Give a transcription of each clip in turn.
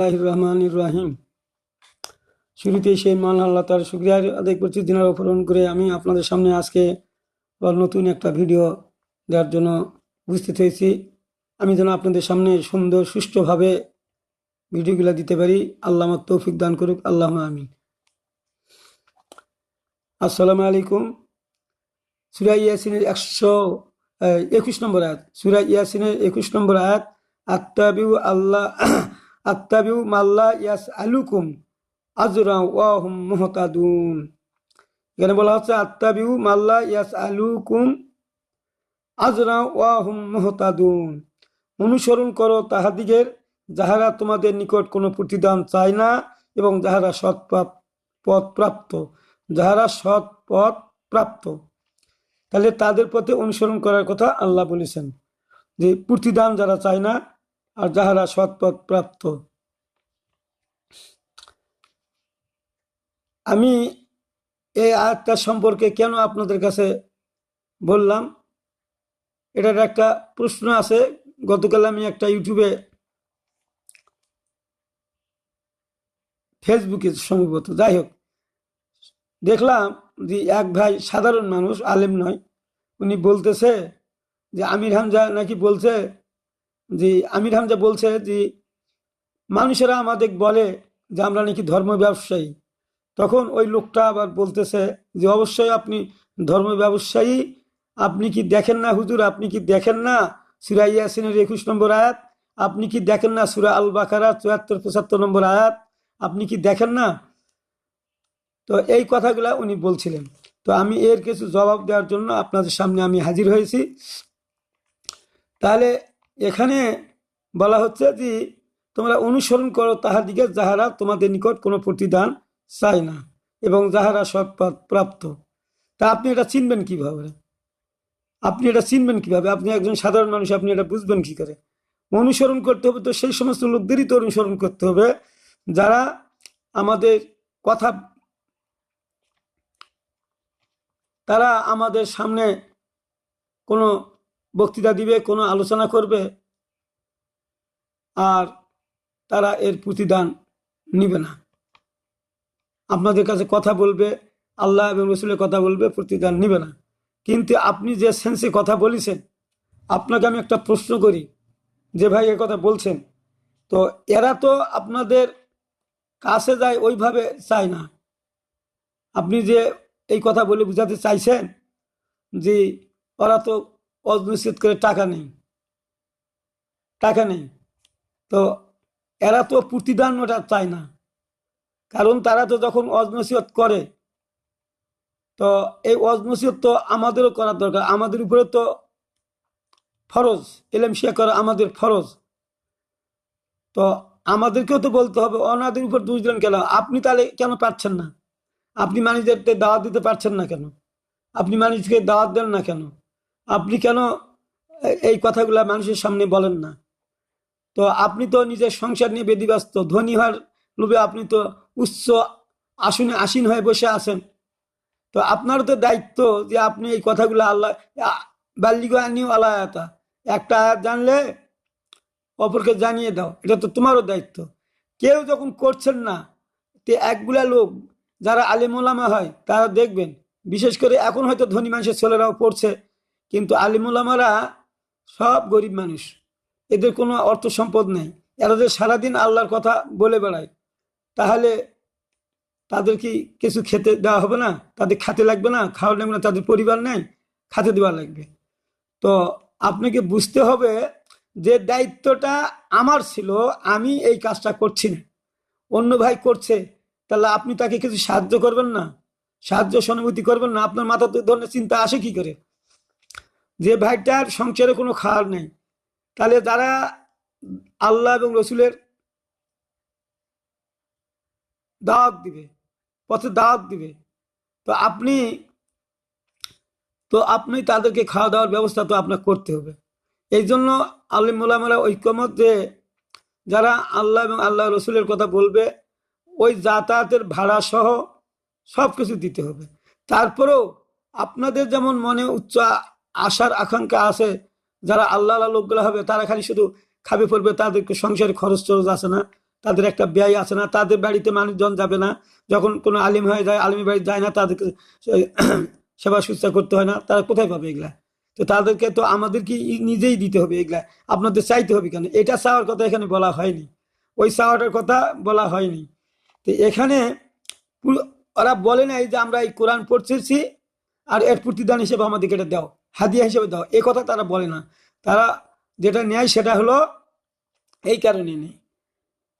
রহমান রাহিম শুরুতে সেই মান আল্লাহ তার শুক্রিয়া আদায় করছি দিনের অপহরণ করে আমি আপনাদের সামনে আজকে নতুন একটা ভিডিও দেওয়ার জন্য উপস্থিত হয়েছি। আমি যেন আপনাদের সামনে সুন্দর, সুষ্ঠুভাবে ভিডিওগুলো দিতে পারি। আল্লাহ আমার তৌফিক দান করুক আল্লাহ আমিন। আসসালামু আলাইকুম। সুরা ইয়াসিনের একশো একুশ নম্বর আয়াত। সুরা ইয়াসিনের একুশ নম্বর আয়াত, আত্তাবিউ আল্লাহ আত্তাবিউ মাল্লা ইয়াস আলুকুম আজরা ওয়াহুম মুহতাদুন। এখানে বলা হচ্ছে, আত্তাবিউ মাল্লা ইয়াস আলুকুম আজরা ওয়াহুম মুহতাদুন। অনুসরণ করো তাহাদিগের, যাহারা তোমাদের নিকট কোনো প্রতিদান চায় না এবং যাহারা সৎ পথ প্রাপ্ত, যাহারা সৎ পথ প্রাপ্ত। তাহলে তাদের পথে অনুসরণ করার কথা আল্লাহ বলেছেন যে, প্রতিদান যারা চায় না আর যাহারা সৎ পথ প্রাপ্ত। আমি এই আয়াতটা সম্পর্কে কেন আপনাদের কাছে বললাম? এটার একটা প্রশ্ন আছে, গতকাল আমি একটা ইউটিউবে ফেসবুকে সম্ভবত, যাই হোক, দেখলাম যে এক ভাই সাধারণ মানুষ, আলেম নয়, উনি বলতেছে যে আমির হামজা নাকি বলছে যে আমির হামজা বলছে যে, মানুষেরা আমাদের বলে যে আমরা নাকি ধর্ম ব্যবসায়ী। তখন ওই লোকটা আবার বলতেছে যে, অবশ্যই আপনি ধর্ম ব্যবসায়ী। আপনি কি দেখেন না হুজুর? আপনি কি দেখেন না সুরা ইয়াসিনের একুশ নম্বর আয়াত? আপনি কি দেখেন না সুরা আল বাকারা চুয়াত্তর, পঁচাত্তর নম্বর আয়াত? আপনি কি দেখেন না? তো এই কথাগুলা উনি বলছিলেন। তো আমি এর কিছু জবাব দেওয়ার জন্য আপনাদের সামনে আমি হাজির হয়েছি। তাহলে এখানে বলা হচ্ছে যে তোমরা অনুসরণ করো তাহাদিকে যাহারা তোমাদের নিকট কোনো প্রতিদান চায় না এবং যাহারা সৎপথ প্রাপ্ত। তা আপনি এটা চিনবেন কীভাবে? আপনি এটা চিনবেন কীভাবে? আপনি একজন সাধারণ মানুষ, আপনি এটা বুঝবেন কি করে? অনুসরণ করতে হবে তো সেই সমস্ত লোকদেরই তো অনুসরণ করতে হবে। যারা আমাদের কথা, তারা আমাদের সামনে কোনো বক্তৃতা দিবে, কোনো আলোচনা করবে, আর তারা এর প্রতিদান নিবে না। আপনাদের কাছে কথা বলবে, আল্লাহ এবং রসুলের কথা বলবে, প্রতিদান নিবে না। কিন্তু আপনি যে সেন্সে কথা বলেছেন, আপনাকে আমি একটা প্রশ্ন করি, যে ভাই এ কথা বলছেন, তো এরা তো আপনাদের কাছে যায় ওইভাবে চায় না। আপনি যে এই কথা বলে বুঝাতে চাইছেন, যে ওরা তো অনিশ্চিত করে টাকা নেই। টাকা নেই। তো এরা তো প্রতিদান ওটা চায় না। কারণ তারা তো যখন অজনসিয়ত করে, তো এই অজনসিয়ত তো আমাদেরও করার দরকার। আমাদের উপরে তো ফরজ, এলেম শিয়া করা আমাদের ফরজ। তো আমাদেরকেও তো বলতে হবে, অনাদের উপর দিলেন কেন আপনি তাহলে কেন পারছেন না? আপনি মানুষদেরকে দাওয়াত দিতে পারছেন না কেন? আপনি মানুষকে দাওয়াত দেন না কেন? আপনি কেন এই কথাগুলা মানুষের সামনে বলেন না? তো আপনি তো নিজের সংসার নিয়ে বেদিব্যস্ত, ধনী হওয়ার লোভে আপনি তো উচ্চ আসনে আসীন হয়ে বসে আছেন। তো আপনারও তো দায়িত্ব যে আপনি এই কথাগুলো আল্লাহ বাল্লিগ আনিও আলায়াতা। একটা জানলে অপরকে জানিয়ে দাও, এটা তো তোমারও দায়িত্ব। কেউ যখন করছেন না, তে একগুলা লোক যারা আলিমুলামা হয়, তারা দেখবেন, বিশেষ করে এখন হয়তো ধনী মানুষের ছেলেরাও পড়ছে কিন্তু আলিমুলামারা সব গরিব মানুষ। এদের কোনো অর্থ সম্পদ নেই। এরা যে সারাদিন আল্লাহর কথা বলে বেড়ায়, তাহলে তাদের কি কিছু খেতে দেওয়া হবে না? তাদের খাতে লাগবে না? খাওয়া লাগবে না? তাদের পরিবার নেই? খাতে দেওয়া লাগবে। তো আপনাকে বুঝতে হবে যে দায়িত্বটা আমার ছিল, আমি এই কাজটা করছি না। অন্য ভাই করছে, তাহলে আপনি তাকে কিছু সাহায্য করবেন না? সাহায্য সহানুভূতি করবেন না? আপনার এই ধরনের চিন্তা আসে কি করে? যে ভাইটার সংসারে কোনো খাওয়ার নেই, তাহলে যারা আল্লাহ এবং রসুলের দাওয়াত দিবে, পথে দাওয়াত দিবে, তো আপনি তো আপনি তাদেরকে খাওয়া দাওয়ার ব্যবস্থা তো আপনার করতে হবে। এই জন্য আলিমুলামারা ঐক্যমত যে যারা আল্লাহ এবং আল্লাহ রসুলের কথা বলবে, ওই যাতায়াতের ভাড়া সহ সব কিছু দিতে হবে। তারপরেও আপনাদের যেমন মনে উচ্চ আশার আকাঙ্ক্ষা আছে, যারা আল্লাহ লোকগুলো হবে, তারা খালি শুধু খাবে পড়বে, তাদেরকে সংসারে খরচ টরচ আছে না, তাদের একটা ব্যয় আছে না, তাদের বাড়িতে মানুষজন যাবে না, যখন কোনো আলিম হয়ে যায়, আলিমের বাড়ি যায় না, তাদেরকে সেবা শুশ্রূষা করতে হয় না, তারা কোথায় পাবে এগুলা? তো তাদেরকে তো আমাদেরকে নিজেই দিতে হবে এগুলা, আপনাদের চাইতে হবে কেন? এটা চাওয়ার কথা এখানে বলা হয়নি, ওই চাওয়াটার কথা বলা হয়নি। তো এখানে ওরা বলে নাই যে আমরা এই কোরআন পড়তেছি, আর এর প্রতিদান হিসেবে আমাদেরকে এটা দাও। হাদিয়া হিসেবে দাও। এ কথা তারা বলে না। তারা যেটা নেয় সেটা হলো এই কারণে নেই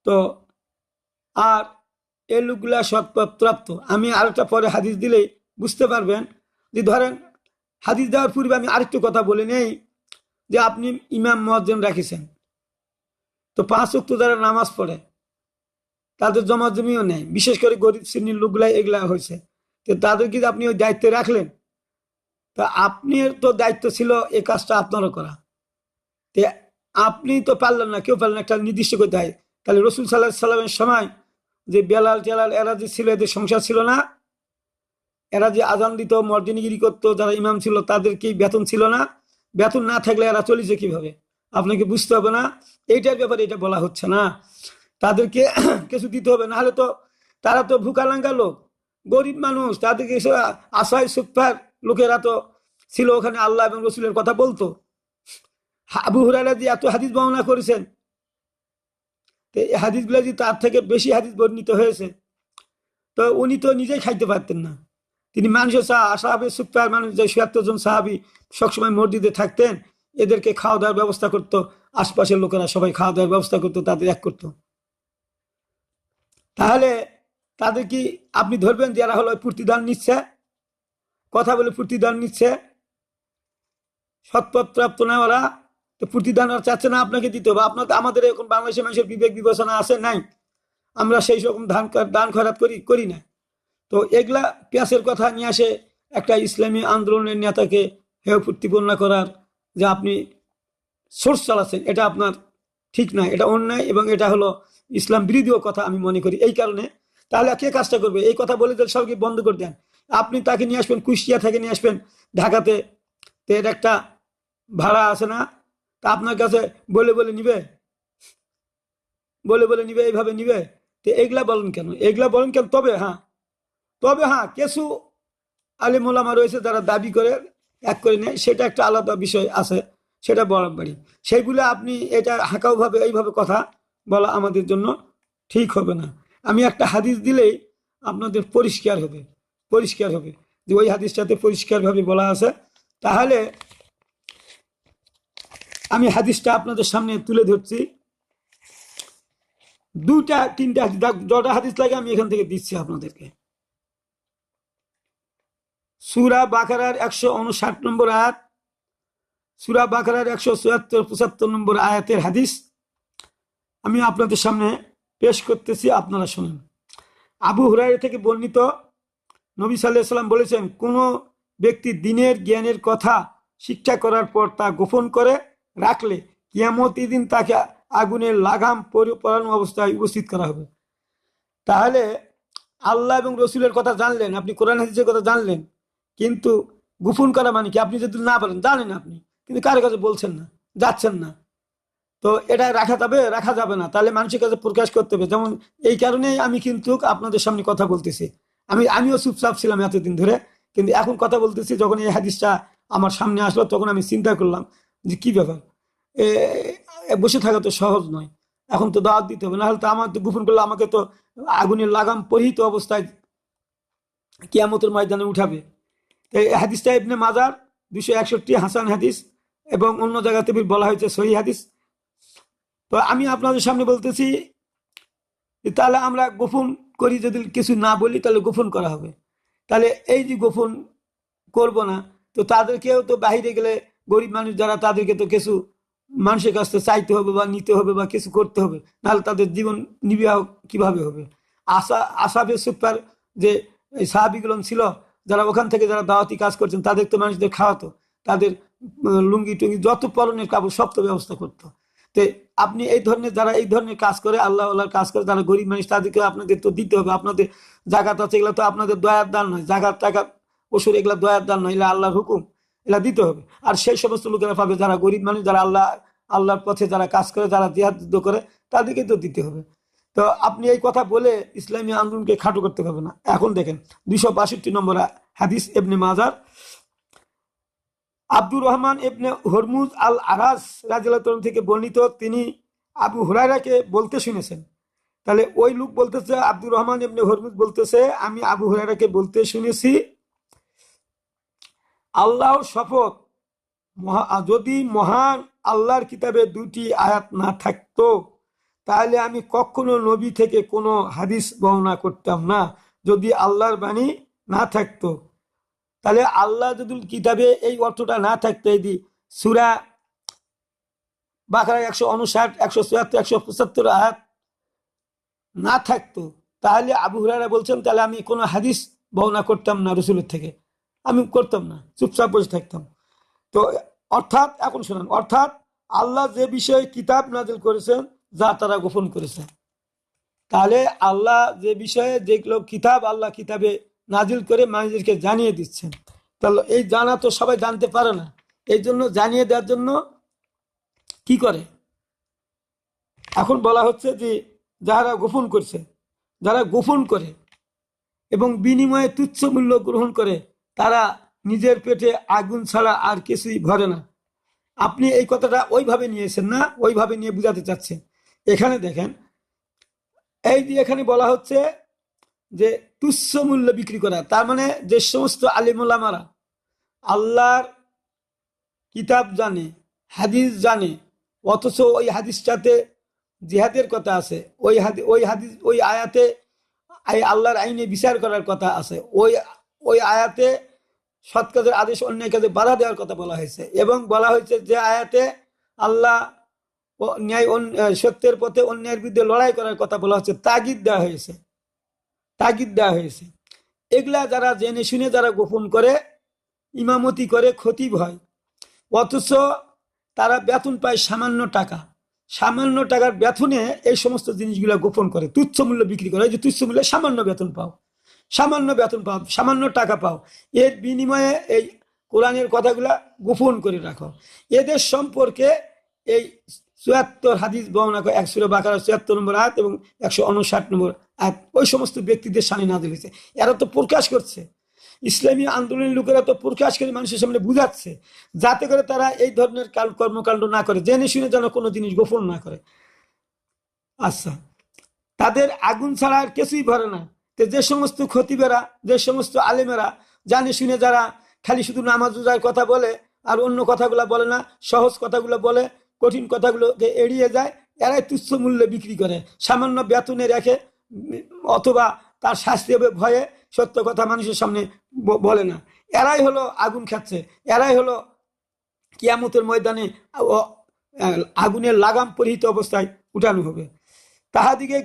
তো আর এই লোকগুলা সৎপ্রাপ্ত আমি আরেকটা পরে হাদিস দিলেই বুঝতে পারবেন যে ধরেন হাদিস দেওয়ার পূর্বে আমি আরেকটু কথা বলে নেই যে আপনি ইমাম মহাজন রাখিছেন। তো পাঁচ উক্ত যারা নামাজ পড়ে, তাদের জমা জমিও নেই। বিশেষ করে গরিব শ্রেণির লোকগুলাই এগুলা হয়েছে তো তাদেরকে যে আপনি ওই দায়িত্বে রাখলেন তা আপনি তো দায়িত্ব ছিল এই কাজটা আপনারও করা। তে আপনি তো পারলেন না, কেউ পারলেন একটা নির্দিষ্ট করতে হয়। তাহলে রসুল সাল্লাহ সাল্লামের সময় যে বেলাল টেলাল এরা যে ছিল, এদের সংসার ছিল না। এরা যে আজান দিত মর্দিনীগিরি করতো, যারা ইমাম ছিল তাদের কি বেতন ছিল না। বেতন না থাকলে এরা চলেছে কীভাবে? আপনাকে বুঝতে হবে না। এইটার ব্যাপারে এটা বলা হচ্ছে না। তাদেরকে কিছু দিতে হবে, নাহলে তো তারা তো ভুকালাঙ্গা লোক, গরিব মানুষ, তাদেরকে আশায় সুপার লোকেরা তো ছিল ওখানে আল্লাহ এবং রসুলের কথা বলতো। আবু হুরারা যে এত হাদিস বর্ণনা করেছেন, তো এই হাদিসগুলো যে তার থেকে বেশি হাদিস বর্ণিত হয়েছে, তো উনি তো নিজেই খাইতে পারতেন না। তিনি মানুষের সাহা সাহাবে সুপার মানুষ, যে ছিয়াত্তর জন সাহাবি সবসময় মসজিদে থাকতেন, এদেরকে খাওয়া দাওয়ার ব্যবস্থা করতো, আশপাশের লোকেরা সবাই খাওয়া দাওয়ার ব্যবস্থা করতো, তাদের এক করতো। তাহলে তাদের কি আপনি ধরবেন যে এরা হলো প্রতিদান নিচ্ছে? কথা বলে প্রতিদান নিচ্ছে। সৎপথ প্রাপ্ত না ওরা। তো প্রতিদান আর চাচ্ছে না আপনাকে দিতে হবে। আপনাকে আমাদের এখন বাংলাদেশের মানুষের বিবেক বিবেচনা আছে, নাই। আমরা সেই রকম ধান দান খরাত করি করি না। তো এগুলা পেঁয়াসের কথা নিয়ে আসে একটা ইসলামী আন্দোলনের নেতাকে হেয় প্রতিপন্ন করার যে আপনি সোর্স চালাচ্ছেন, এটা আপনার ঠিক না, এটা অন্যায় এবং এটা হলো ইসলাম বিরোধীও কথা আমি মনে করি। এই কারণে তাহলে কে কাজটা করবে? এই কথা বলে সবকে বন্ধ করে দেন আপনি তাকে নিয়ে আসবেন, কুষ্টিয়া থেকে নিয়ে আসবেন, ঢাকাতে। তো এর একটা ভাড়া আছে না? তা আপনার কাছে বলে বলে নিবে? বলে বলে নিবে, এইভাবে নিবে? তো এগুলা বলেন কেন? এগুলা বলেন কেন? তবে হ্যাঁ। তবে হ্যাঁ কিছু আলিমুলামা রয়েছে যারা দাবি করে, এক করে নেয়। সেটা একটা আলাদা বিষয় আছে, সেটা বরাবরই সেইগুলো আপনি এটা হাঁকাওভাবে, এইভাবে কথা বলা আমাদের জন্য ঠিক হবে না। আমি একটা হাদিস দিলেই আপনাদের পরিষ্কার হবে। পরিষ্কার হবে যে ওই হাদিসটাতে পরিষ্কারভাবে বলা আছে, তাহলে আমি হাদিসটা আপনাদের সামনে তুলে ধরছি। দুটা তিনটা যটা হাদিস লাগে আমি এখান থেকে দিচ্ছি আপনাদেরকে। সুরা বাকারার একশো উনষাট নম্বর আয়াত, সুরা বাকারার একশো চুয়াত্তর পঁচাত্তর নম্বর আয়াতের হাদিস আমি আপনাদের সামনে পেশ করতেছি, আপনারা শুনুন। আবু হুরাই থেকে বর্ণিত নবী সাল্লাহ সাল্লাম বলেছেন, কোনো ব্যক্তি দিনের জ্ঞানের কথা শিক্ষা করার পর তা গোপন করে রাখলে কিয়ামতি দিন তাকে আগুনের লাগাম পরি- পরানো অবস্থায় উপস্থিত করা হবে। তাহলে আল্লাহ এবং রসুলের কথা জানলেন, আপনি কোরআন হাদিসের কথা জানলেন, কিন্তু গোপন করা মানে কি? আপনি যদি না পারেন, জানেন আপনি, কিন্তু কারও কাছে বলছেন না, যাচ্ছেন না। তো এটা রাখা যাবে রাখা যাবে না, তাহলে মানুষের কাছে প্রকাশ করতে হবে। যেমন এই কারণেই আমি কিন্তু আপনাদের সামনে কথা বলতেছি। আমি, আমিও চুপচাপ ছিলাম এতদিন ধরে, কিন্তু এখন কথা বলতেছি, যখন এই হাদিসটা আমার সামনে আসলো, তখন আমি চিন্তা করলাম যে কি ব্যাপার? বসে থাকা তো সহজ নয়, এখন তো দাওয়াত দিতে হবে, নাহলে তো আমার তো গোপন করলে আমাকে তো আগুনের লাগাম পরিহিত অবস্থায় কিয়ামতের ময়দানে উঠাবে। এই হাদিসটা ইবনে মাজার দুশো একষট্টি হাসান হাদিস এবং অন্য জায়গাতে বলা হয়েছে সহি হাদিস। তো আমি আপনাদের সামনে বলতেছি তাহলে আমরা গোপন করি, যদি কিছু না বলি তাহলে গোপন করা হবে। তাহলে এই যে গোপন করব না, তো তাদেরকেও তো বাইরে গেলে গরিব মানুষ যারা, তাদেরকে তো কিছু মানুষের কাছ থেকে চাইতে হবে বা নিতে হবে বা কিছু করতে হবে, নাহলে তাদের জীবন নিবিয়া কীভাবে হবে? আশা আশাবে সুপার, যে সাহাবিগুলো ছিল, যারা ওখান থেকে যারা দাওয়াতি কাজ করছেন, তাদের তো মানুষদের খাওয়াতো। তাদের লুঙ্গি টুঙ্গি যত পরনের কাপড় সব তো ব্যবস্থা করতো। তো আপনি এই ধরনের যারা এই ধরনের কাজ করে, আল্লাহ আল্লাহর কাজ করে, যারা গরিব মানুষ, তাদেরকে আপনাদের তো দিতে হবে। আপনাদের জাগাত আছে, এগুলো তো আপনাদের দয়ার দান নয়। জাগাত টাকা ওষুধ এগুলা দয়ার দান নয়, এগুলা আল্লাহর হুকুম। এগুলা দিতে হবে। আর সেই সমস্ত লোকেরা পাবে যারা গরিব মানুষ, যারা আল্লাহ, আল্লাহর পথে যারা কাজ করে, যারা জিহাদ করে, তাদেরকে তো দিতে হবে। তো আপনি এই কথা বলে ইসলামী আন্দোলনকে খাটো করতে পারবেন না। এখন দেখেন, দুইশো বাষট্টি নম্বর হাদিস এবনে মাজার আব্দুর রহমান এবনে হরমুজ আল আরাস রাজিয়াল্লাহ থেকে বর্ণিত, তিনি আবু হুরাইরাকে বলতে শুনেছেন। তাহলে ওই লোক বলতেছে, আব্দুর রহমান এমনি হরমুজ বলতেছে, আমি আবু হুরাইরাকে বলতে শুনেছি। আল্লাহ শপথ, মহা, যদি মহান আল্লাহর কিতাবে দুটি আয়াত না থাকতো, তাহলে আমি কখনো নবী থেকে কোনো হাদিস বর্ণনা করতাম না। যদি আল্লাহর বাণী না থাকতো তাহলে আল্লাহ যদি কিতাবে এই অর্থটা না থাকতে এই দি সুরা বাঁকড়া একশো উনষাট, একশো চুয়াত্তর একশো পঁচাত্তর আয়াত না থাকতো, তাহলে আবু হুরারা বলছেন, তাহলে আমি কোনো হাদিস বর্ণনা করতাম না রসুলের থেকে। আমি করতাম না, চুপচাপ বসে থাকতাম। তো অর্থাৎ, এখন শোনেন, অর্থাৎ আল্লাহ যে বিষয়ে কিতাব নাজিল করেছেন, যা তারা গোপন করেছে। তাহলে আল্লাহ যে বিষয়ে যেগুলো কিতাব আল্লাহ কিতাবে নাজিল করে মানুষদেরকে জানিয়ে দিচ্ছেন। তাহলে এই জানা তো সবাই জানতে পারে না। এই জন্য জানিয়ে দেওয়ার জন্য কি করে? এখন বলা হচ্ছে যে যারা গোপন করছে, যারা গোপন করে এবং বিনিময়ে তুচ্ছ মূল্য গ্রহণ করে, তারা নিজের পেটে আগুন ছাড়া আর কিছুই ভরে না। আপনি এই কথাটা ওইভাবে নিয়েছেন না, ওইভাবে নিয়ে বুঝাতে চাচ্ছেন। এখানে দেখেন, এই যে এখানে বলা হচ্ছে যে তুচ্ছ মূল্য বিক্রি করা। তার মানে যে সমস্ত আলিমুল্লামারা আল্লাহর কিতাব জানে, হাদিস জানে, অথচ ওই হাদিসটাতে জিহাদের কথা আছে, ওই হাদি, ওই হাদিস, ওই আয়াতে আল্লাহর আইনে বিচার করার কথা আছে, ওই ওই আয়াতে সৎ কাজের আদেশ, অন্যায় কাজে বাধা দেওয়ার কথা বলা হয়েছে এবং বলা হয়েছে যে আয়াতে আল্লাহ ন্যায় সত্যের পথে অন্যায়ের বিরুদ্ধে লড়াই করার কথা বলা হচ্ছে তাগিদ দেওয়া হয়েছে। তাগিদ দেওয়া হয়েছে। এগুলা যারা জেনে শুনে যারা গোপন করে, ইমামতি করে খতিব হয়। অথচ তারা বেতন পায় সামান্য টাকা। সামান্য টাকার বেতনে এই সমস্ত জিনিসগুলো গোপন করে। তুচ্ছ মূল্য বিক্রি করে। যে তুচ্ছ মূল্যে সামান্য বেতন পাও। সামান্য বেতন পাও, সামান্য টাকা পাও। এর বিনিময়ে এই কোরআনের কথাগুলা গোপন করে রাখো। এদের সম্পর্কে এই চুয়াত্তর হাদিস বর্ণনা করে একশো বাকার, চুয়াত্তর নম্বর আয়াত এবং একশো উনষাট নম্বর আয়াত। ওই সমস্ত ব্যক্তিদের সামনে না দিয়েছে এরা তো প্রকাশ করছে। ইসলামী আন্দোলনের লোকেরা তো প্রকাশ করে মানুষের সামনে বুঝাচ্ছে, যাতে করে তারা এই ধরনের কর্মকাণ্ড না করে, জেনে শুনে যেন কোনো জিনিস গোপন না করে। আচ্ছা তাদের আগুন ছাড়া আর কিছুই ভরে না। তো যে সমস্ত খতিবেরা, যে সমস্ত আলেমেরা জানে শুনে যারা খালি শুধু নামাজ কথা বলে আর অন্য কথাগুলো বলে না, সহজ কথাগুলো বলে কঠিন কথাগুলোকে এড়িয়ে যায়, এরাই তুচ্ছ মূল্যে বিক্রি করে। সামান্য বেতনে রেখে, অথবা তার শাস্তি হবে ভয়ে সত্য কথা মানুষের সামনে বলে না। এরাই হলো আগুন খাচ্ছে। এরাই হলো কিয়ামতের ময়দানে আগুনের লাগাম পরিহিত অবস্থায় উঠানো হবে। তাহাদিকে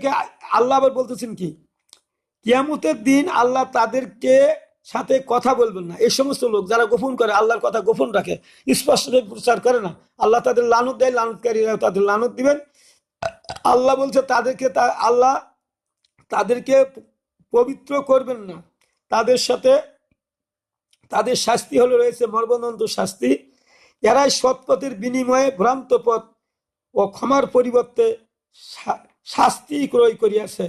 আল্লাহ আবার বলতেছেন কি? কিয়ামতের দিন আল্লাহ তাদেরকে সাথে কথা বলবেন না। এই সমস্ত লোক যারা গোপন করে, আল্লাহর কথা গোপন রাখে স্পষ্ট প্রচার করে না। আল্লাহ তাদের লানত দেয়, লানতকারীরা তাদের লানত দিবেন। আল্লাহ বলছে, তাদেরকে তা আল্লাহ তাদেরকে পবিত্র করবেন না। তাদের সাথে তাদের শাস্তি হলো রয়েছে মর্মদন্ত শাস্তি। এরাই সৎপথের বিনিময়ে ভ্রান্ত পথ ও ক্ষমার পরিবর্তে শাস্তি ক্রয় করিয়াছে।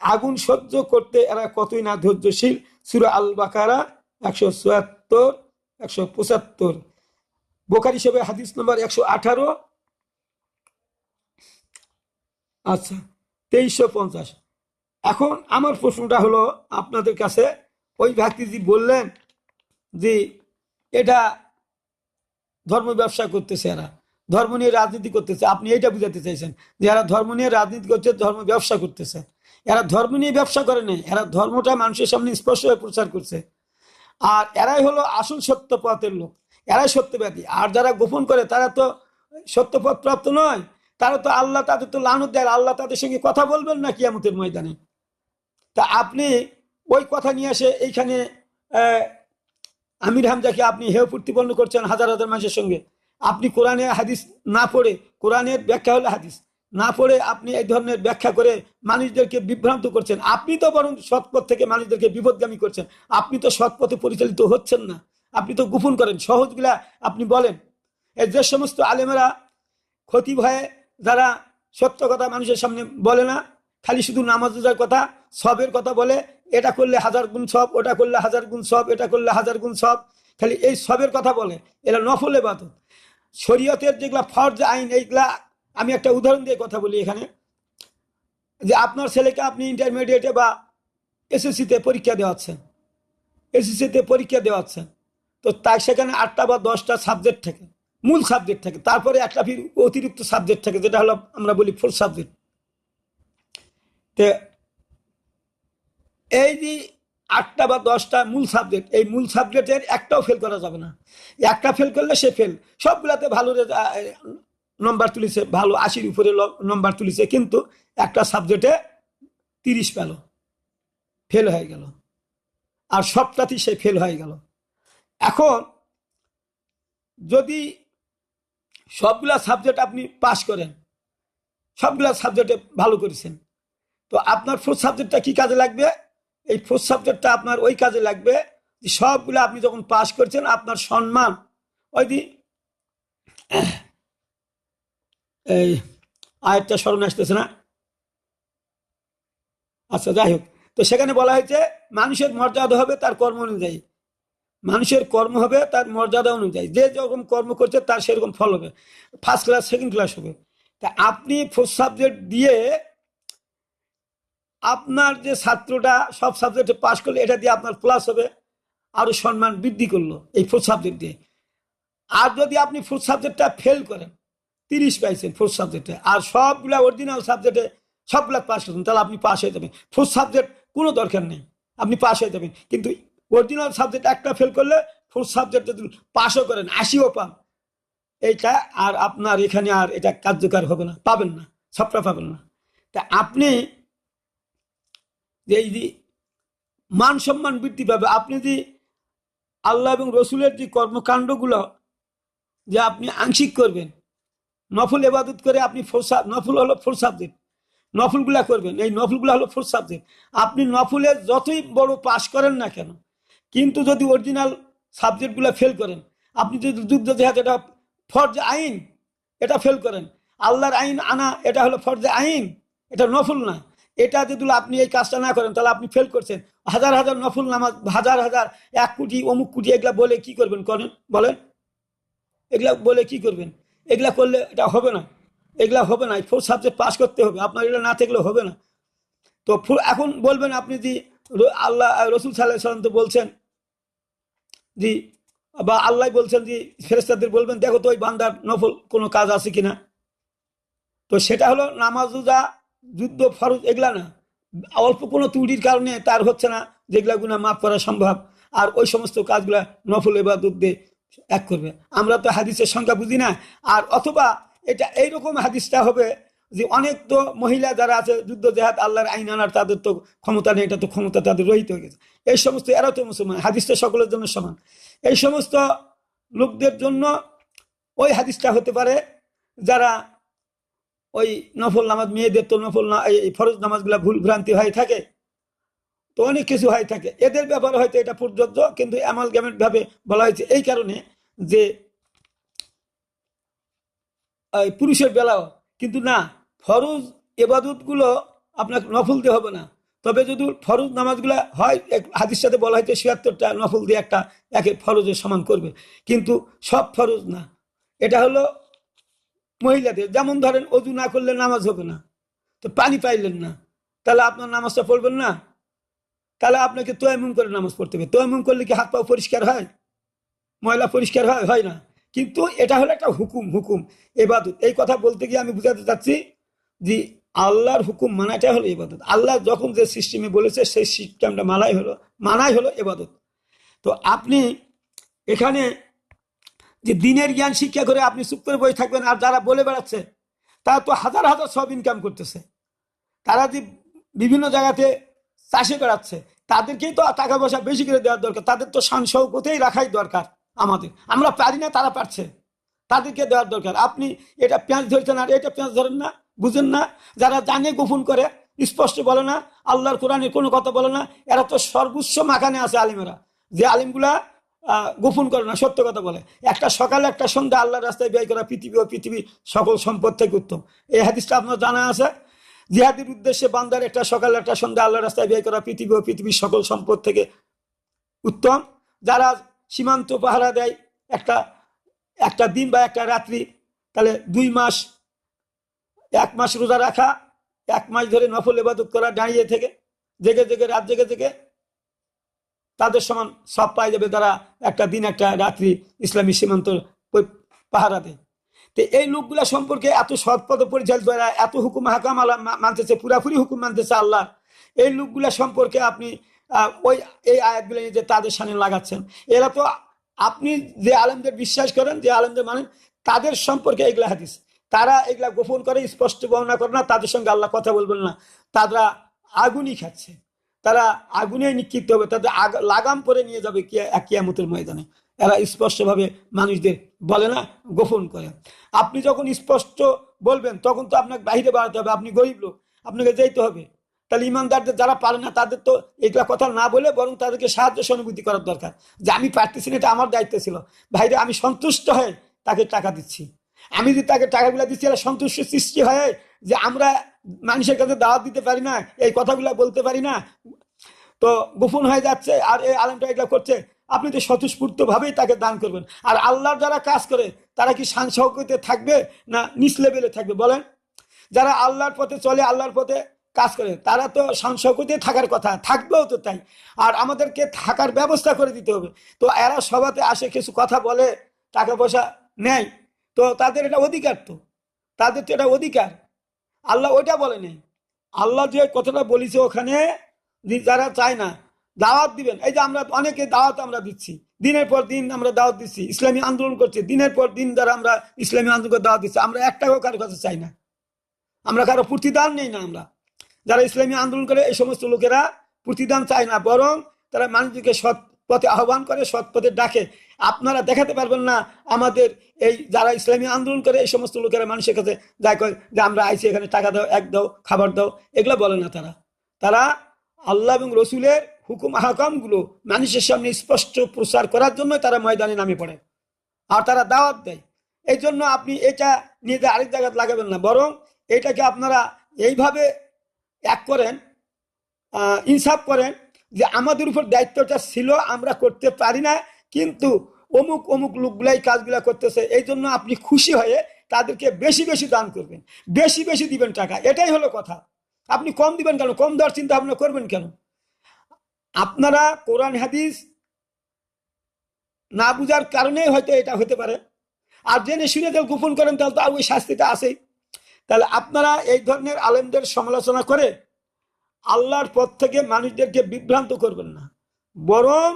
আগুন সহ্য করতে এরা কতই না ধৈর্যশীল সুরা আল বাকারা একশো চুয়াত্তর একশো পঁচাত্তর। বোকার হিসেবে হাদিস নম্বর একশো আঠারো। আচ্ছা তেইশশো পঞ্চাশ। এখন আমার প্রশ্নটা হলো আপনাদের কাছে, ওই ব্যক্তিজি বললেন যে এটা ধর্ম ব্যবসা করতেছে এরা। ধর্ম নিয়ে রাজনীতি করতেছে, আপনি এইটা বুঝাতে চাইছেন যে এরা ধর্ম নিয়ে রাজনীতি করছে, ধর্ম ব্যবসা করতেছে। এরা ধর্ম নিয়ে ব্যবসা করে নেই, এরা ধর্মটা মানুষের সামনে স্পষ্টভাবে প্রচার করছে। আর এরাই হলো আসল সত্য পথের লোক, এরাই সত্যবাদী। আর যারা গোপন করে, তারা তো সত্যপথ প্রাপ্ত নয়, তারা তো আল্লাহ তাদের তো লানত দেয়, আল্লাহ তাদের সঙ্গে কথা বলবেন না কিয়ামতের ময়দানে। তা আপনি ওই কথা নিয়ে এসে এইখানে আমির হামজাকে আপনি হেয় প্রতিপন্ন করছেন হাজার হাজার মানুষের সঙ্গে। আপনি কোরআনে হাদিস না পড়ে কোরআনের ব্যাখ্যা হলো হাদিস। না পড়ে আপনি এই ধরনের ব্যাখ্যা করে মানুষদেরকে বিভ্রান্ত করছেন। আপনি তো বরং সৎপথ থেকে মানুষদেরকে বিপদগামী করছেন। আপনি তো সৎপথে পরিচালিত হচ্ছেন না। আপনি তো গোপন করেন। সহজগুলা আপনি বলেন। এই যে সমস্ত আলেমেরা ক্ষতি ভয়ে যারা সত্য কথা মানুষের সামনে বলে না, খালি শুধু নামাজ কথা, সবের কথা বলে, এটা করলে হাজার গুণ সব, ওটা করলে হাজার গুণ সব, এটা করলে হাজার গুণ সব, খালি এই সবের কথা বলে, এরা নফল এবাদত। শরীয়তের যেগুলা ফর্জ আইন, এইগুলা আমি একটা উদাহরণ দিয়ে কথা বলি এখানে। যে আপনার ছেলেকে আপনি ইন্টারমিডিয়েটে বা এসএসসিতে পরীক্ষা দেওয়াচ্ছেন। এসএসসিতে পরীক্ষা দেওয়াচ্ছেন। তো তাই সেখানে আটটা বা দশটা সাবজেক্ট থাকে, মূল সাবজেক্ট থাকে। তারপরে একটা অতিরিক্ত সাবজেক্ট থাকে, যেটা হলো আমরা বলি ফোর সাবজেক্ট তে এই যে আটটা বা দশটা মূল সাবজেক্ট এই মূল সাবজেক্টের একটাও ফেল করা যাবে না। একটা ফেল করলে সে ফেল সবগুলাতে ভালো নম্বর তুলিছে, ভালো আশির উপরে নম্বর তুলিছে, কিন্তু একটা সাবজেক্টে তিরিশ পেল। ফেল হয়ে গেল। আর সবটাতেই সে ফেল হয়ে গেল। এখন যদি সবগুলা সাবজেক্ট আপনি পাস করেন, সবগুলা সাবজেক্টে ভালো করেছেন, তো আপনার ফোর্থ সাবজেক্টটা কি কাজে লাগবে? এই ফোর্থ সাবজেক্টটা আপনার ওই কাজে লাগবে সবগুলো আপনি যখন পাস করছেন, আপনার সম্মান, ওই দি এই আয়েরটা স্মরণ আসতেছে না? আচ্ছা যাই হোক। তো সেখানে বলা হয়েছে, মানুষের মর্যাদা হবে তার কর্ম অনুযায়ী। মানুষের কর্ম হবে তার মর্যাদা অনুযায়ী। যে যখন কর্ম করছে, তার সেরকম ফল হবে। ফার্স্ট ক্লাস সেকেন্ড ক্লাস হবে। তা আপনি ফোর্থ সাবজেক্ট দিয়ে আপনার যে ছাত্রটা সব সাবজেক্টে পাশ করলে, এটা দিয়ে আপনার প্লাস হবে, আরও সম্মান বৃদ্ধি করল এই ফোর্থ সাবজেক্ট দিয়ে আর যদি আপনি ফোর্থ সাবজেক্টটা ফেল করেন, তিরিশ পাইছেন ফোর্থ সাবজেক্টে আর সবগুলা অরিজিনাল সাবজেক্টে সবগুলা পাস করছেন, তাহলে আপনি পাস হয়ে যাবেন। ফোর্থ সাবজেক্ট কোনো দরকার নেই, আপনি পাস হয়ে যাবেন। কিন্তু অরিজিনাল সাবজেক্ট একটা ফেল করলে ফোর্থ সাবজেক্ট যদি পাসও করেন, আশিও পান, এইটা আর আপনার এখানে আর এটা কার্যকর হবে না, পাবেন না সবটা পাবেন না। তা আপনি যে এই যে মান সম্মান বৃদ্ধি পাবে। আপনি যদি আল্লাহ এবং রসুলের যে কর্মকাণ্ডগুলো যে আপনি আংশিক করবেন, নফল এবাদত করে আপনি ফোরসা, নফল হলো ফোর সাবজেক্ট নফলগুলা করবেন। এই নফলগুলো হলো ফোর সাবজেক্ট আপনি নফলের যতই বড় পাশ করেন না কেন, কিন্তু যদি অরিজিনাল সাবজেক্টগুলো ফেল করেন, আপনি যদি যুদ্ধ জেহাদ এটা ফরজ আইন, এটা ফেল করেন, আল্লাহর আইন আনা, এটা হলো ফরজে আইন, এটা নফল না। এটা যদি আপনি এই কাজটা না করেন, তাহলে আপনি ফেল করছেন। হাজার হাজার নফল নামাজ, হাজার হাজার এক কোটি, অমুক কোটি, এগুলা বলে কি করবেন করেন? বলেন। এগুলা বলে কি করবেন? এগুলা করলে এটা হবে না। এগুলা হবে না। ফোর সাবজেক্ট পাস করতে হবে। আপনার এগুলো না থাকলে হবে না। তো এখন বলবেন আপনি যে আল্লাহ রসুল সাল্লাহ সাল্লাম তো বলছেন জি বা আল্লাহ বলছেন যে ফেরেস্তাদের বলবেন, দেখো তো ওই বান্দার নফল কোনো কাজ আছে কিনা? তো সেটা হলো নামাজ রোজা যুদ্ধ ফরজ এগুলা না। অল্প কোনো ত্রুটির কারণে তার হচ্ছে না যেগুলা গুণা মাফ করা সম্ভব। আর ওই সমস্ত কাজগুলা নফল এবার দিয়ে এক করবে। আমরা তো হাদিসের সংখ্যা বুঝি না। আর অথবা এটা এইরকম হাদিসটা হবে যে অনেক তো মহিলা যারা আছে যুদ্ধ জেহাদ আল্লাহর আইন আনার তাদের তো ক্ষমতা নেই, এটা তো ক্ষমতা তাদের রহিত হয়ে গেছে। এই সমস্ত এরা তো মুসলমান, হাদিসটা সকলের জন্য সমান। এই সমস্ত লোকদের জন্য ওই হাদিসটা হতে পারে যারা ওই নফল নামাজ, মেয়েদের তো নফল না, এই ফরজ নামাজগুলা ভুল ভ্রান্তি হয়ে থাকে। তো অনেক কিছু হয়ে থাকে। এদের ব্যাপারে হয়তো এটা প্রযোজ্য কিন্তু অ্যামাল গ্যামেট ভাবে বলা হয়েছে এই কারণে যে পুরুষের বেলাও। কিন্তু না, ফরজ এবাদতগুলো আপনাকে নফল দিয়ে হবে না। তবে যদি ফরজ নামাজগুলো হয় হাদির সাথে বলা হয়েছে ছিয়াত্তরটা নফল দিয়ে একটা একে ফরজের সমান করবে। কিন্তু সব ফরজ না। এটা হলো মহিলাদের, যেমন ধরেন অজু না করলে নামাজ হবে না, তো পানি পাইলেন না, তাহলে আপনার নামাজটা পড়বেন না? তাহলে আপনাকে তোয়ামুম করে নামাজ পড়তে হবে। তোয়ামুম করলে কি হাত পা পরিষ্কার হয়? ময়লা পরিষ্কার হয়? হয় না। কিন্তু এটা হলো একটা হুকুম হুকুম, এবাদত। এই কথা বলতে গিয়ে আমি বুঝাতে চাচ্ছি যে আল্লাহর হুকুম মানাটা হলো এবাদত। আল্লাহ যখন যে সিস্টেমে বলেছে, সেই সিস্টেমটা মানাই হলো মানাই হলো এবাদত। তো আপনি এখানে যে দিনের জ্ঞান শিক্ষা করে আপনি চুপ করে বসে থাকবেন আর যারা বলে বেড়াচ্ছে, তারা তো হাজার হাজার সব ইনকাম করতেছে। তারা যে বিভিন্ন জায়গাতে চাষে বেড়াচ্ছে, তাদেরকেই তো টাকা পয়সা বেশি করে দেওয়ার দরকার। তাদের তো শান সৌকতেই রাখাই দরকার আমাদের। আমরা পারি না, তারা পারছে। তাদেরকে দেওয়ার দরকার। আপনি এটা পেঁয়াজ ধরছেন আর এটা পেঁয়াজ ধরেন না, বুঝেন না। যারা জানে, গোপন করে, স্পষ্ট বলে না, আল্লাহর কোরআনের কোনো কথা বলে না, এরা তো সর্বোচ্চ মাখানে আছে আলিমেরা। যে আলিমগুলা গোপন করে না, সত্য কথা বলে। একটা সকালে একটা সন্ধ্যা আল্লাহর রাস্তায় ব্যয় করা পৃথিবী ও পৃথিবী সকল সম্পদ থেকে উত্তম। এই হাদিসটা আপনার জানা আছে? জিহাদের উদ্দেশ্যে বান্দার একটা সকাল একটা সন্ধ্যা আল্লাহ রাস্তায় ব্যয় করা পৃথিবী ও পৃথিবীর সকল সম্পদ থেকে উত্তম। যারা সীমান্ত পাহারা দেয়, একটা একটা দিন বা একটা রাত্রি, তাহলে দুই মাস, এক মাস রোজা রাখা, এক মাস ধরে নফল ইবাদত করা, দাঁড়িয়ে থেকে, জেগে জেগে, রাত জেগে জেগে তাদের সমান সব পাই যাবে তারা একটা দিন, একটা রাত্রি ইসলামী সীমান্ত পাহারা দেয়। তো এই লোকগুলা সম্পর্কে এত সৎপদ পরিচালিত এরা এত হুকুম হাকাম আল্লাহ মানতেছে, পুরাপুরি হুকুম মানতেছে আল্লাহ। এই লোকগুলা সম্পর্কে আপনি ওই, এই আয়াতগুলো যে তাদের সামনে লাগাচ্ছেন, এরা তো আপনি যে আলেমদের বিশ্বাস করেন, যে আলেমদের মানেন, তাদের সম্পর্কে এগুলা হাদিস। তারা এগুলা গোপন করে, স্পষ্ট বর্ণনা করে না, তাদের সঙ্গে আল্লাহ কথা বলবেন না। তারা আগুনই খাচ্ছে। তারা আগুনে নিক্ষিপ্ত হবে, তাদের লাগাম পরে নিয়ে যাবে কিয়ামতের ময়দানে। এরা স্পষ্টভাবে মানুষদের বলে না, গোপন করে। আপনি যখন স্পষ্ট বলবেন, তখন তো আপনাকে বাইরে বাড়াতে হবে, আপনি গরিব লোক, আপনাকে যেতে হবে। তাহলে ইমানদারদের যারা পারে না, তাদের তো এগুলা কথা না বলে বরং তাদেরকে সাহায্য সহানুভূতি করার দরকার। যে আমি পারতেছি না, এটা আমার দায়িত্ব ছিল। ভাইরে, আমি সন্তুষ্ট হয়ে তাকে টাকা দিচ্ছি। আমি যদি তাকে টাকাগুলো দিচ্ছি, এরা সন্তুষ্ট সৃষ্টি হয় যে আমরা মানুষের কাছে দাওয়াত দিতে পারি না, এই কথাগুলো বলতে পারি না তো গোপন হয়ে যাচ্ছে আর এই আলমটা এগুলো করছে। আপনি তো স্বতঃস্ফূর্ত ভাবেই তাকে দান করবেন। আর আল্লাহর যারা কাজ করে, তারা কি শান থাকবে না নিচ লেভেলে থাকবে? বলেন। যারা আল্লাহর পথে চলে, আল্লাহর পথে কাজ করে, তারা তো শান সহকতে থাকার কথা। থাকবেও তো তাই। আর আমাদেরকে থাকার ব্যবস্থা করে দিতে হবে। তো এরা সবাতে আসে, কিছু কথা বলে, টাকা পয়সা নেয়। তো তাদের এটা অধিকার তো। তাদের তো এটা অধিকার। আল্লাহ ওইটা বলে নেই। আল্লাহ যে কথাটা বলেছে ওখানে যারা চায় না, দাওয়াত দিবেন। এই যে আমরা অনেকে দাওয়াত আমরা দিচ্ছি। দিনের পর দিন আমরা দাওয়াত দিচ্ছি, ইসলামী আন্দোলন করছি। দিনের পর দিন যারা আমরা ইসলামী আন্দোলন দাওয়াত দিচ্ছি, আমরা একটাও কারও কাছে চাই না। আমরা কারও প্রতিদান নেই না আমরা। যারা ইসলামী আন্দোলন করে, এই সমস্ত লোকেরা প্রতিদান চায় না, বরং তারা মানুষকে সৎ পথে আহ্বান করে, সৎ পথে ডাকে। আপনারা দেখাতে পারবেন না, আমাদের এই যারা ইসলামী আন্দোলন করে, এই সমস্ত লোকেরা মানুষের কাছে যায় যে, আমরা আইছি এখানে, টাকা দাও, এক দাও, খাবার দাও। এগুলো বলে না তারা। তারা আল্লাহ এবং রসুলের হুকুম আহকামগুলো মানুষের সামনে স্পষ্ট প্রচার করার জন্য তারা ময়দানে নামে পড়ে আর তারা দাওয়াত দেয়। এই জন্য আপনি এটা নিয়ে আরেক জায়গায় লাগাবেন না, বরং এটাকে আপনারা এইভাবে এক করেন ইনসাফ করেন যে আমাদের উপর দায়িত্বটা ছিল, আমরা করতে পারি না, কিন্তু অমুক অমুক লোকগুলাই কাজগুলো করতেছে এই জন্য আপনি খুশি হয়ে তাদেরকে বেশি বেশি দান করবেন, বেশি বেশি দিবেন টাকা, এটাই হলো কথা। আপনি কম দিবেন কেন? কম দেওয়ার চিন্তা ভাবনা করবেন কেন? আপনারা কোরআন, হাদিস না বুঝার কারণেই হয়তো এটা হতে পারে। আর জেনে শুনে যদি গোপন করেন, তাহলে তো আর ওই শাস্তিটা আসেই তাহলে আপনারা এই ধরনের আলেমদের সমালোচনা করে আল্লাহর পথ থেকে মানুষদেরকে বিভ্রান্ত করবেন না। বরং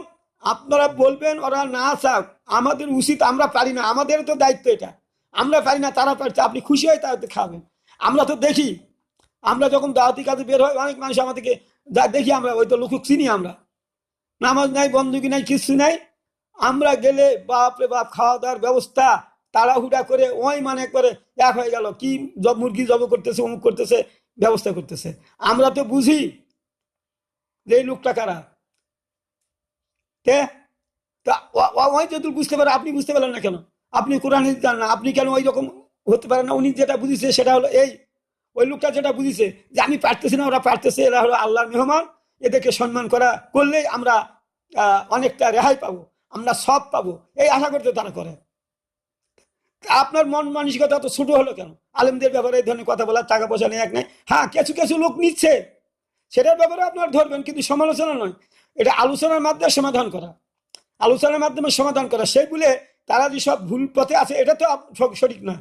আপনারা বলবেন, ওরা না চাক, আমাদের উচিত আমরা পারি না। আমাদের তো দায়িত্ব এটা। আমরা পারি না, তারা পারছে। আপনি খুশি হয়ে তাদের খাবেন আমরা তো দেখি আমরা যখন দাওয়াতি কাজে বের হয় অনেক মানুষ আমাদেরকে দেখি আমরা, ওই তো লোক চিনি আমরা। নামাজ নাই বন্ধুকি নাই কিছু নাই। আমরা গেলে বাপরে বাপ খাওয়া দাওয়ার ব্যবস্থা, তাড়াহুড়া করে, ওই মানে করে এক হয়ে গেল। কি মুরগি জব করতেছে, অমুক করতেছে, ব্যবস্থা করতেছে। আমরা তো বুঝি যে এই লোকটা কারা। কে? তা ওই যদি বুঝতে পারে, আপনি বুঝতে পারলেন না কেন? আপনি কোরআন জানেন না, আপনি কেন ওই রকম হতে পারেন না? উনি যেটা বুঝিছে সেটা হলো এই ওই লোকটা যেটা বুঝিছে যে আমি পারতেছি না, ওরা পারতেছে, এরা হলো আল্লাহর মেহমান, এদেরকে সম্মান করা করলেই আমরা অনেকটা রেহাই পাবো, আমরা সব পাবো। এই আশা করতে তারা করে। আপনার মন মানসিকতা তো ছোট হলো কেন? আলেমদের ব্যাপারে এই ধরনের কথা বলার টাকা পয়সা নেই, এক নেই। হ্যাঁ কিছু কিছু লোক নিচ্ছে। সেটার ব্যাপারে আপনার ধরবেন, কিন্তু সমালোচনা নয়। এটা আলোচনার মাধ্যমে সমাধান করা। আলোচনার মাধ্যমে সমাধান করা। সেই বলে তারা যে সব ভুল পথে আছে, এটা তো সঠিক না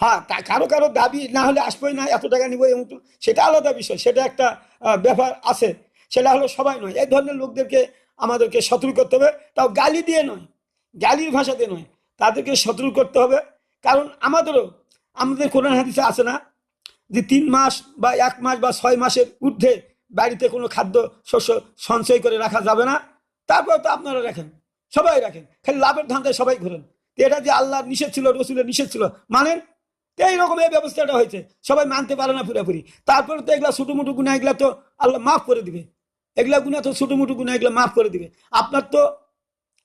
হ্যাঁ কারও কারও দাবি না হলে আসবোই না, এত টাকা নিবো এমন সেটা আলাদা বিষয়, সেটা একটা ব্যাপার আছে। সেটা হলো সবাই নয়, এই ধরনের লোকদেরকে আমাদেরকে সতর্ক করতে হবে, তাও গালি দিয়ে নয়, গালির ভাষাতে নয়, তাদেরকে সতর্ক করতে হবে, কারণ আমাদেরও, আমাদের কোরআন হাদিসে আছে না যে তিন মাস বা এক মাস বা ছয় মাসের ঊর্ধ্বে বাড়িতে কোনো খাদ্য শস্য সঞ্চয় করে রাখা যাবে না, তারপর তো আপনারা রাখেন, সবাই রাখেন, খালি লাভের ধান্দায় সবাই ঘোরেন এটা যে আল্লাহর নিষেধ ছিল, রসুলের নিষেধ ছিল, মানেন? এইরকম এই ব্যবস্থাটা হয়েছে? সবাই মানতে পারে না পুরোপুরি। তারপরে তো এগুলা ছোটো মোটো গুণা এগুলা তো আল্লাহ মাফ করে দিবে। এগুলা গুণা তো ছোটো মোটো গুণা এগুলা মাফ করে দিবে। আপনার তো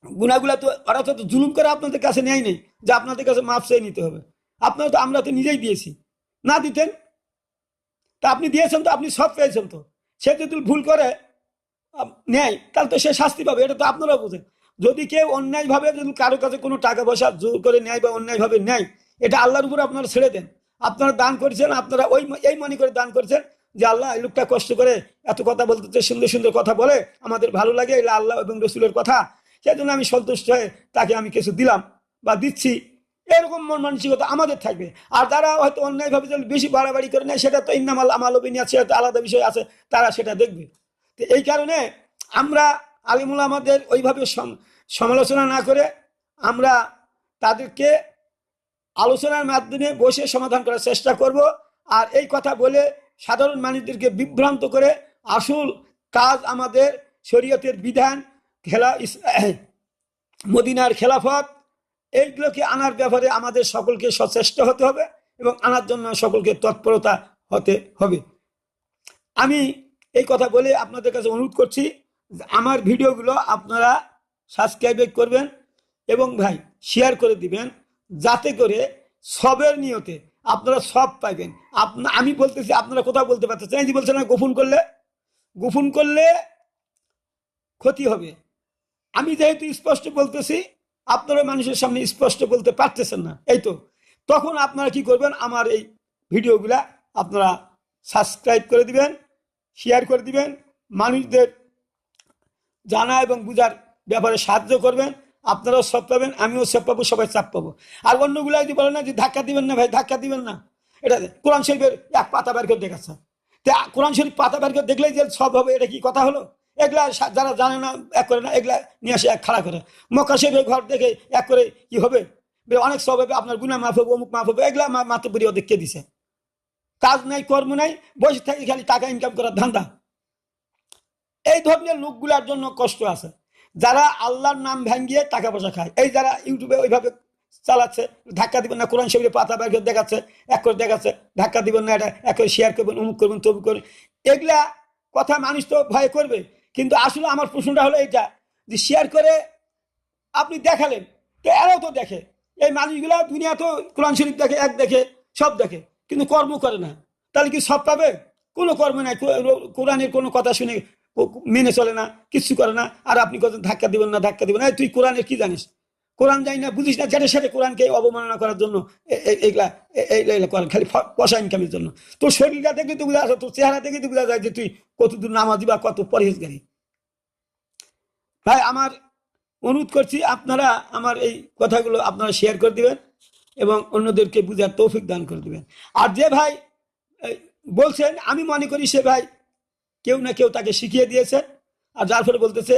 গুণাগুলা তো, ওরা তো জুলুম করে আপনাদের কাছে নেয় নেই, যে আপনাদের কাছে মাফ চেয়ে নিতে হবে। আপনারা তো, আমরা তো নিজেই দিয়েছি। না দিতেন? তা আপনি দিয়েছেন তো, আপনি সব পেয়েছেন তো। সে যদি ভুল করে নেয়, তাহলে তো সে শাস্তি পাবে, এটা তো আপনারা বোঝেন। যদি কেউ অন্যায়ভাবে যদি কারও কাছে কোনো টাকা পয়সা জোর করে নেয় বা অন্যায়ভাবে নেয় এটা আল্লাহর উপরে আপনারা ছেড়ে দেন। আপনারা দান করেছেন, আপনারা ওই এই মনে করে দান করেছেন যে আল্লাহ এই লোকটা কষ্ট করে এত কথা বলতে সুন্দর সুন্দর কথা বলে, আমাদের ভালো লাগে এগুলো আল্লাহ এবং রসুলের কথা। সেই জন্য আমি সন্তুষ্ট হয়ে তাকে আমি কিছু দিলাম বা দিচ্ছি। এরকম মন মানসিকতা আমাদের থাকবে। আর যারা হয়তো অন্যায়ভাবে বেশি বাড়াবাড়ি করে নেয়, সেটা তো ইন্নামাল আমাল আছে সেটা তো আলাদা বিষয় আছে, তারা সেটা দেখবে। তো এই কারণে আমরা আলিমুল আমাদের ওইভাবে সমালোচনা না করে আমরা তাদেরকে আলোচনার মাধ্যমে বসে সমাধান করার চেষ্টা করব। আর এই কথা বলে সাধারণ মানুষদেরকে বিভ্রান্ত করে আসল কাজ আমাদের শরীয়তের বিধান, খেলা মদিনার খেলাফত, এইগুলোকে আনার ব্যাপারে আমাদের সকলকে সচেষ্ট হতে হবে এবং আনার জন্য সকলকে তৎপরতা হতে হবে। আমি এই কথা বলে আপনাদের কাছে অনুরোধ করছি, আমার ভিডিওগুলো আপনারা সাবস্ক্রাইব করবেন এবং ভাই শেয়ার করে দিবেন। যাতে করে সবের নিয়তে আপনারা সব পাইবেন। আপনা, আমি বলতেছি, আপনারা কোথাও বলতে পারতেছেন এই যে বলছেন গোপন করলে? গোপন করলে ক্ষতি হবে। আমি যেহেতু স্পষ্ট বলতেছি, আপনারা মানুষের সামনে স্পষ্ট বলতে পারতেছেন না। এই তো। তখন আপনারা কি করবেন? আমার এই ভিডিওগুলা আপনারা সাবস্ক্রাইব করে দিবেন, শেয়ার করে দিবেন। মানুষদের জানা এবং বুঝার ব্যাপারে সাহায্য করবেন। আপনারাও সব পাবেন, আমিও সব পাবো, সবাই চাপ পাবো। আর অন্যগুলো যদি বলে না যে ধাক্কা দিবেন না ভাই, ধাক্কা দিবেন না। এটা কোরআন শরীফের এক পাতা বের করে দেখাচ্ছে। তা কোরআন শরীফ পাতা বের করে দেখলেই যে সব হবে, এটা কি কথা হলো? এগুলা যারা জানে না, এক করে না, এগুলা নিয়ে আসে এক খাড়া করে। মক্কা শরীফের ঘর দেখে এক করে কি হবে? অনেক সব হবে, আপনার গুনা মাফ হবে, অমুক মাফ হবে, এগুলা বুড়ি ওদের কে দিছে? কাজ নাই, কর্ম নাই, বসে থাকি খালি টাকা ইনকাম করার ধান্দা। এই ধরনের লোকগুলার জন্য কষ্ট আছে। যারা আল্লাহর নাম ভাঙ্গিয়ে টাকা পয়সা খায়, এই যারা ইউটিউবে ওইভাবে চালাচ্ছে, ধাক্কা দিবেন না, কোরআন শরীরে পাতা বের করে দেখাচ্ছে, এক করে দেখাচ্ছে, ধাক্কা দিবেন না, এটা এক করে শেয়ার করবেন, অমুক করবেন তবু করবেন, এগুলা কথা মানুষ তো ভয় করবে। কিন্তু আসলে আমার প্রশ্নটা হলো এইটা, যে শেয়ার করে আপনি দেখালেন, তো এরাও তো দেখে। এই মানুষগুলা দুনিয়া তো কোরআন শরীফ দেখে, এক দেখে, সব দেখে, কিন্তু কর্ম করে না। তাহলে কি সব পাবে? কোনো কর্ম নাই কোরআনের কোনো কথা শুনে মেনে চলে না কিচ্ছু করে না, আর আপনি কত ধাক্কা দিবেন না, ধাক্কা দিবেন না। তুই কোরআনের কি জানিস? কোরআন জানি না, বুঝিস না যেটা সেটা কোরআনকে অবমাননা করার জন্য এইগুলা খালি পয়সা ইনকামের জন্য। তোর শরীরটা দেখে তো বোঝা তোর চেহারা দেখে তো বোঝা যায় যে তুই কতদূর নামাজি বা কত পরহেজগারী। ভাই, আমার অনুরোধ করছি, আপনারা আমার এই কথাগুলো আপনারা শেয়ার করে দিবেন এবং অন্যদেরকে বুঝার তৌফিক দান করে দিবেন। আর যে ভাই বলছেন, আমি মনে করি সে ভাই কেউ না কেউ তাকে শিখিয়ে দিয়েছে। আর যার ফলে বলতেছে,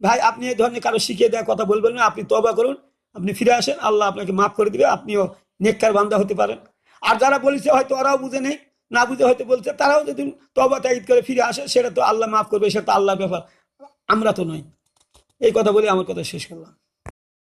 ভাই, আপনি এই ধরনের কারও শিখিয়ে দেওয়ার কথা বলবেন না, আপনি তবা করুন, আপনি ফিরে আসেন, আল্লাহ আপনাকে মাফ করে দিবে, আপনিও নেককার বান্দা হতে পারেন। আর যারা বলেছে হয়তো ওরাও বুঝে নেই, না বুঝে হয়তো বলছে, তারাও যদি তবা তাইদ করে ফিরে আসে, সেটা তো আল্লাহ মাফ করবে, সেটা তো আল্লাহর ব্যাপার। আমরা তো নই। এই কথা বলে আমার কথা শেষ করলাম।